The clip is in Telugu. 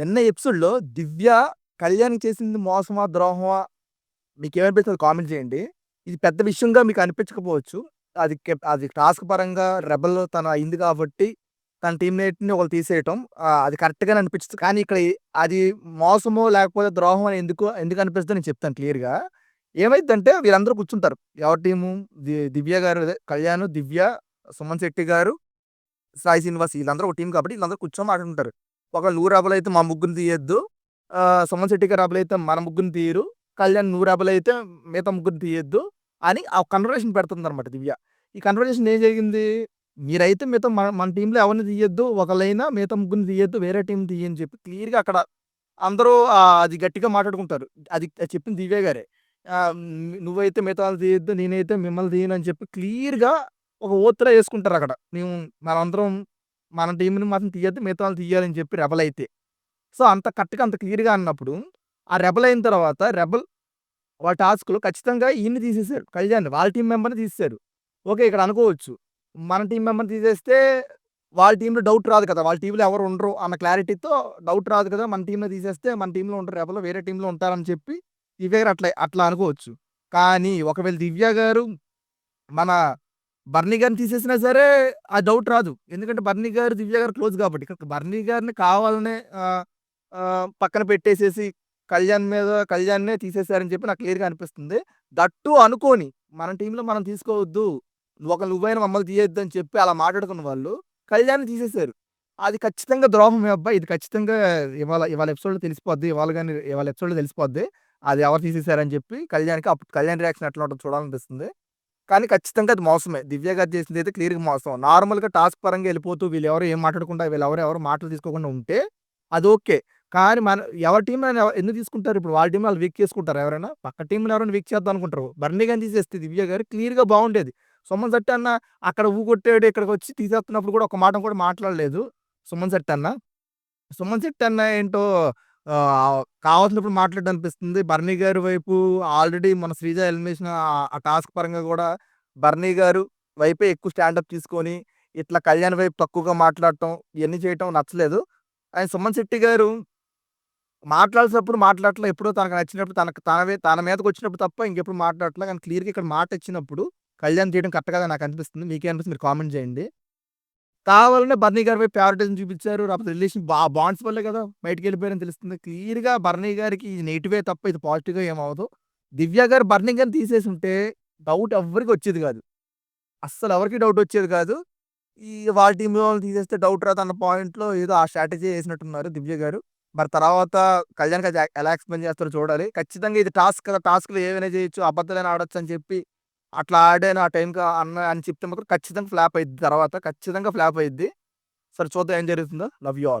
నిన్న ఎపిసోడ్‌లో దివ్య కళ్యాణ్ చేసింది మోసమా? ద్రోహమా? మీకేమనిపిస్తదో కామెంట్ చేయండి. ఇది పెద్ద విషయంగా మీకు అనిపించకపోవచ్చు. అది అది టాస్క్ పరంగా రెబెల్ తను అయింది కాబట్టి తన టీమ్‌మేట్‌ని ఒకరు తీసేయటం అది కరెక్ట్‌గానే అనిపిస్తుంది కానీ ఇక్కడ అది మోసమో లేకపోతే ద్రోహం అని ఎందుకు ఎందుకు అనిపిస్తుంది నేను చెప్తాను క్లియర్‌గా. ఏమైందంటే వీళ్ళందరూ కూర్చుంటారు. ఎవరి టీము ది దివ్య గారు కళ్యాణ్, దివ్య, సుమన్ శెట్టి గారు, సాయి శ్రీనివాస్ వీళ్ళందరూ ఒక టీం కాబట్టి వీళ్ళందరూ కూర్చొని మాట్లాడుకుంటారు. ఒక నూరు రెబెల్ అయితే మా ముగ్గురు తీయొద్దు. సుమన్ శెట్టి గారు రెబెల్ అయితే మన ముగ్గురు తీయరు. కళ్యాణ్ నూరు రెబెల్ అయితే మిగతా ముగ్గురు తీయొద్దు అని ఆ కన్వర్జేషన్ పెడుతుందన్నమాట దివ్య. ఈ కన్వర్జేషన్ ఏం జరిగింది? మీరైతే మిగతా మన మన టీంలో ఎవరిని తీయొద్దు. ఒకళ్ళైనా మిగతా ముగ్గురిని తీయొద్దు. వేరే టీం తీయని చెప్పి క్లియర్‌గా అక్కడ అందరూ అది గట్టిగా మాట్లాడుకుంటారు. అది చెప్పింది దివ్య గారే. నువ్వైతే మిగతా వాళ్ళు తీయొద్దు. నేనైతే మిమ్మల్ని తీయను అని చెప్పి క్లియర్‌గా ఒక ఓత్ర వేసుకుంటారు అక్కడ మేము మనందరం మన టీంని మాత్రం తీయద్దు మిగతా వాళ్ళు తీయాలని చెప్పి రెబల్ అయితే. సో, అంత కరెక్ట్‌గా అంత క్లియర్‌గా అన్నప్పుడు ఆ రెబల్ అయిన తర్వాత రెబల్ వాళ్ళ టాస్క్‌లో ఖచ్చితంగా ఈయన్ని తీసేసారు. కళ్యాణ్ వాళ్ళ టీం మెంబర్‌ని తీసేశారు ఓకే. ఇక్కడ అనుకోవచ్చు. మన టీం మెంబర్‌ని తీసేస్తే వాళ్ళ టీంలో డౌట్ రాదు కదా! వాళ్ళ టీంలో ఎవరు ఉండరు అన్న క్లారిటీతో డౌట్ రాదు కదా! మన టీంలో తీసేస్తే మన టీంలో ఉండరు రెబలు వేరే టీంలో ఉంటారని చెప్పి దివ్య గారు అట్లా అట్లా అనుకోవచ్చు. కానీ ఒకవేళ దివ్య గారు మన బర్నీ గారిని తీసేసినా సరే ఆ డౌట్ రాదు. ఎందుకంటే బర్నీ గారు, దివ్య గారు క్లోజ్ కాబట్టి. ఇక్కడ బర్నీ గారిని కావాలనే పక్కన పెట్టేసేసి కళ్యాణ్ మీద కళ్యాణ్‌నే తీసేసారని చెప్పి నాకు క్లియర్‌గా అనిపిస్తుంది. దట్టు అనుకోని మన టీంలో మనం తీసుకోవద్దు. ఒక నువ్వైనా మమ్మల్ని తీయొద్దు అని చెప్పి అలా మాట్లాడుకున్న వాళ్ళు కళ్యాణ్ తీసేసారు. అది ఖచ్చితంగా ద్రోహమే అబ్బాయి ఇది ఖచ్చితంగా ఇవాళ ఇవాళ ఎపిసోడ్‌లో తెలిసిపోద్ది. ఇవాళ కానీ ఇవాళ ఎపిసోడ్‌లో తెలిసిపోద్ది. అది ఎవరు తీసేసారని చెప్పి కళ్యాణ్‌కి అప్పుడు కళ్యాణ్ రియాక్షన్ ఎట్లా ఉంటుందో చూడాలనిపిస్తుంది. కానీ ఖచ్చితంగా అది మోసమే. దివ్య గారు చేసింది అయితే క్లియర్‌గా మోసం. నార్మల్‌గా టాస్క్ పరంగా వెళ్ళిపోతూ వీళ్ళెవరు ఏం మాట్లాడకుండా వీళ్ళెవరు ఎవరు మాటలు తీసుకోకుండా ఉంటే అది ఓకే. కానీ మన ఎవరి టీమ్‌లో ఎందుకు తీసుకుంటారు? ఇప్పుడు వాళ్ళ టీం వాళ్ళు వీక్ చేసుకుంటారు ఎవరైనా? పక్క టీంలో ఎవరైనా వీక్ చేద్దాం అనుకుంటారు. బర్నీ గాని తీసేస్తే దివ్య గారు క్లియర్‌గా బాగుండేది. సుమన్ శెట్టి అన్న అక్కడ ఊగొట్టాడు. ఇక్కడికొచ్చి తీసేస్తున్నప్పుడు కూడా ఒక మాట కూడా మాట్లాడలేదు. సుమన్ శెట్టి అన్న. సుమన్ శెట్టి అన్న ఏంటో కావాల్సినప్పుడు మాట్లాడడం అనిపిస్తుంది. బర్నీ గారి వైపు ఆల్రెడీ మన శ్రీజ ఎలిమినేషన్ ఆహ్, ఆ టాస్క్ పరంగా కూడా బర్నీ గారు వైపే ఎక్కువ స్టాండప్ తీసుకొని ఇట్లా కళ్యాణ్ వైపు తక్కువగా మాట్లాడటం ఇయన్నీ చేయటం నచ్చలేదు. అండ్ సుమన్ శెట్టి గారు మాట్లాడాల్సినప్పుడు మాట్లాడట్లే. ఎప్పుడో తనకు నచ్చినప్పుడు తనకు తనవే తన మీదకొచ్చినప్పుడు తప్ప ఇంకెప్పుడు మాట్లాడట్లే. కానీ క్లియర్‌గా ఇక్కడ మాట ఇచ్చినప్పుడు కళ్యాణ్ తీయడం కరెక్ట్ కాదని నాకు అనిపిస్తుంది. మీకేమనిపిస్తుంది మీరు కామెంట్ చేయండి. కావాలనే బర్నీ గారి పై ఫేవరెటిజం చూపించారు. లేకపోతే రిలేషన్ బా బాండ్స్ వల్లే కదా! బయటికెళ్ళిపోయారని తెలుస్తుంది. క్లియర్‌గా బర్నీ గారికి ఇది నెగిటివే తప్ప ఇది పాజిటివ్‌గా ఏమవదు దివ్య గారు బర్నీ గారిని తీసేసుంటే డౌట్ ఎవరికి వచ్చేది కాదు. అస్సలు ఎవరికి డౌట్ వచ్చేది కాదు. ఈ వాళ్ళ టీమ్‌లో వాళ్ళని తీసేస్తే డౌట్ రాదు అన్న పాయింట్‌లో ఏదో ఆ స్ట్రాటజీ వేసినట్టున్నారు దివ్య గారు. మరి తర్వాత కళ్యాణ్ ఎలా ఎక్స్‌ప్లెయిన్ చేస్తారో చూడాలి. ఖచ్చితంగా ఇది టాస్క్ కదా! టాస్క్‌లో ఏమైనా చేయొచ్చు. అబద్ధాలైనా ఆడొచ్చు అని చెప్పి అట్లా ఆడాను ఆ టైంకి అన్న అని చెప్తే మాత్రం ఖచ్చితంగా ఫ్లాప్ అయిద్ది తర్వాత. ఖచ్చితంగా ఫ్లాప్ అయిద్ది. సరే చూద్దాం ఏం జరుగుతుందో. Love you all.